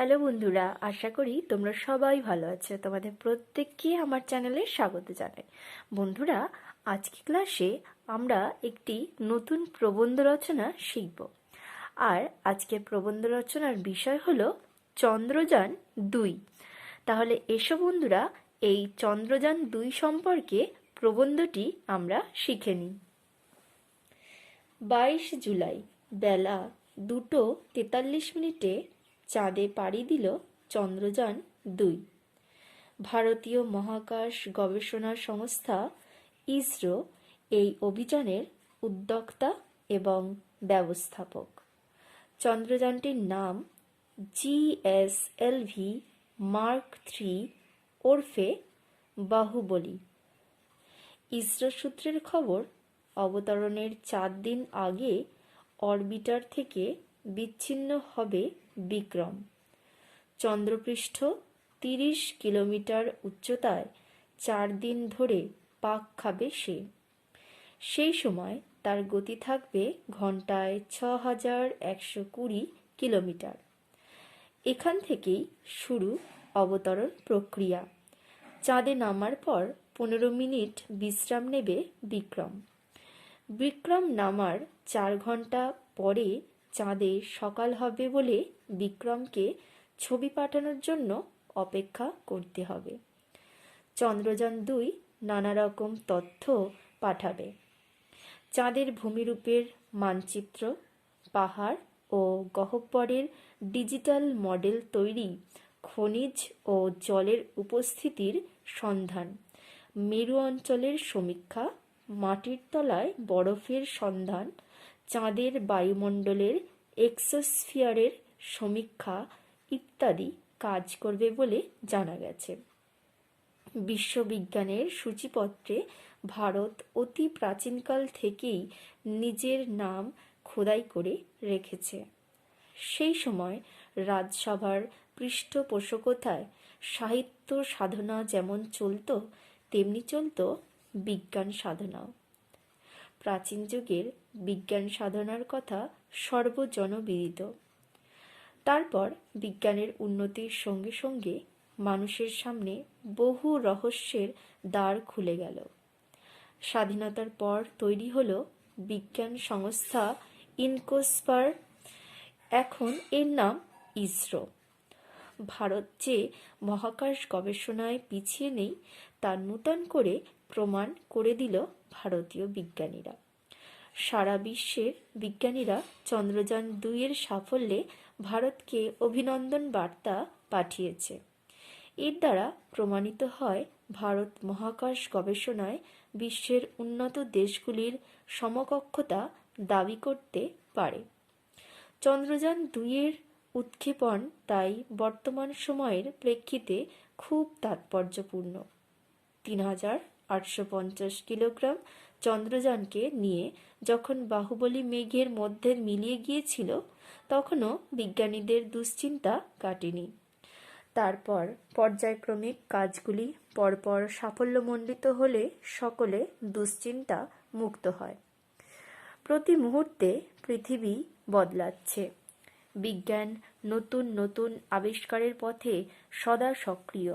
Hello বন্ধুরা, আশা করি তোমরা সবাই ভালো আছো। তোমাদের প্রত্যেককে আমার চ্যানেলে স্বাগত জানাই। বন্ধুরা, আজকে ক্লাসে আমরা একটি নতুন প্রবন্ধ রচনা শিখব। আর আজকের প্রবন্ধ রচনার বিষয় হলো চন্দ্রযান দুই। তাহলে এসো বন্ধুরা, এই চন্দ্রযান দুই সম্পর্কে প্রবন্ধটি আমরা শিখে নিই। বাইশ জুলাই, বেলা দুটো তেতাল্লিশ মিনিটে চাঁদে পাড়ি দিল চন্দ্রযান দুই। ভারতীয় মহাকাশ গবেষণা সংস্থা ইসরো এই অভিযানের উদ্যোক্তা এবং ব্যবস্থাপক। চন্দ্রযানটির নাম জিএসএলভি মার্ক থ্রি ওরফে বাহুবলী। ইসরো সূত্রের খবর, অবতরণের চার দিন আগে অরবিটার থেকে বিচ্ছিন্ন হবে বিক্রম। চন্দ্রপৃষ্ঠ তিরিশ কিলোমিটার উচ্চতায় চার দিন ধরে পাক খাবে সে। সেই সময় তার গতি থাকবে ঘন্টায় ছ হাজার একশো কুড়ি কিলোমিটার। এখান থেকেই শুরু অবতরণ প্রক্রিয়া। চাঁদে নামার পর পনেরো মিনিট বিশ্রাম নেবে বিক্রম। বিক্রম নামার চার ঘণ্টা পরে চাঁদে সকাল হবে বলে বিক্রমকে ছবি পাঠানোর জন্য অপেক্ষা করতে হবে। চন্দ্রযান দুই নানা রকম তথ্য পাঠাবে। চাঁদের ভূমিরূপের মানচিত্র, পাহাড় ও গহ্বরের ডিজিটাল মডেল তৈরি, খনিজ ও জলের উপস্থিতির সন্ধান, মেরু অঞ্চলের সমীক্ষা, মাটির তলায় বরফের সন্ধান চাঁদের বায়ুমণ্ডলের এক্সোস্ফিয়ারের সমীক্ষা ইত্যাদি কাজ করবে বলে জানা গেছে। বিশ্ববিজ্ঞানের সূচিপত্রে ভারত অতি প্রাচীনকাল থেকেই নিজের নাম খোদাই করে রেখেছে। সেই সময় রাজসভার পৃষ্ঠপোষকতায় সাহিত্য সাধনা যেমন চলত, তেমনি চলত বিজ্ঞান সাধনাও। প্রাচীন যুগের বিজ্ঞান সাধনার কথা সর্বজনবিদিত। তারপর বিজ্ঞানের উন্নতির সঙ্গে সঙ্গে মানুষের সামনে বহু রহস্যের দ্বার খুলে গেল। স্বাধীনতার পর তৈরি হলো বিজ্ঞান সংস্থা ইনকোস্পার। এখন এর নাম ইসরো। ভারত যে মহাকাশ গবেষণায় পিছিয়ে নেই, তা নূতন করে প্রমাণ করে দিল ভারতীয় বিজ্ঞানীরা। সারা বিশ্বের বিজ্ঞানীরা চন্দ্রযান দুইয়ের সাফল্যে ভারতকে অভিনন্দন বার্তা পাঠিয়েছে। এর দ্বারা প্রমাণিত হয় ভারত মহাকাশ গবেষণায় বিশ্বের উন্নত দেশগুলির সমকক্ষতা দাবি করতে পারে। চন্দ্রযান দুইয়ের উৎক্ষেপণ তাই বর্তমান সময়ের প্রেক্ষিতে খুব তাৎপর্যপূর্ণ। তিন হাজার আটশো পঞ্চাশ কিলোগ্রাম চন্দ্রযানকে নিয়ে যখন বাহুবলী মেঘের মধ্যে মিলিয়ে গিয়েছিল, তখনও বিজ্ঞানীদের দুশ্চিন্তা কাটেনি। তারপর পর্যায়ক্রমিক কাজগুলি পরপর সাফল্যমণ্ডিত হলে সকলে দুশ্চিন্তা মুক্ত হয়। প্রতি মুহূর্তে পৃথিবী বদলাচ্ছে। বিজ্ঞান নতুন নতুন আবিষ্কারের পথে সদা সক্রিয়।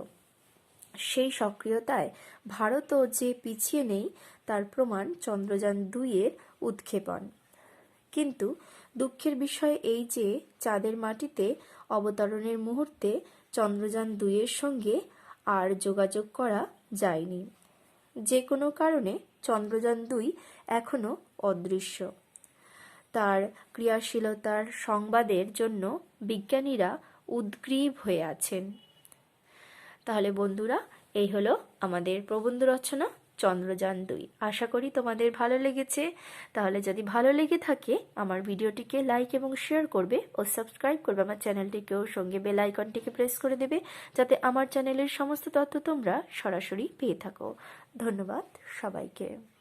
সেই সক্রিয়তায় ভারতও যে পিছিয়ে নেই, তার প্রমাণ চন্দ্রযান দুইয়ের উৎক্ষেপণ। কিন্তু দুঃখের বিষয় এই যে চাঁদের মাটিতে অবতরণের মুহূর্তে চন্দ্রযান দুইয়ের সঙ্গে আর যোগাযোগ করা যায়নি। যে কোনো কারণে চন্দ্রযান দুই এখনও অদৃশ্য। তার ক্রিয়াশীলতার সংবাদের জন্য বিজ্ঞানীরা উদ্গ্রীব হয়ে আছেন। তাহলে বন্ধুরা, এই হলো আমাদের প্রবন্ধ রচনা, চন্দ্রযান দুই। আশা করি তোমাদের ভালো লেগেছে। তাহলে যদি ভালো লেগে থাকে, আমার ভিডিওটিকে লাইক এবং শেয়ার করবে ও সাবস্ক্রাইব করবে, আমার চ্যানেলটিকেও সঙ্গে বেল আইকনটিকে প্রেস করে দেবে, যাতে আমার চ্যানেলের সমস্ত তথ্য তোমরা সরাসরি পেয়ে থাকো। ধন্যবাদ সবাইকে।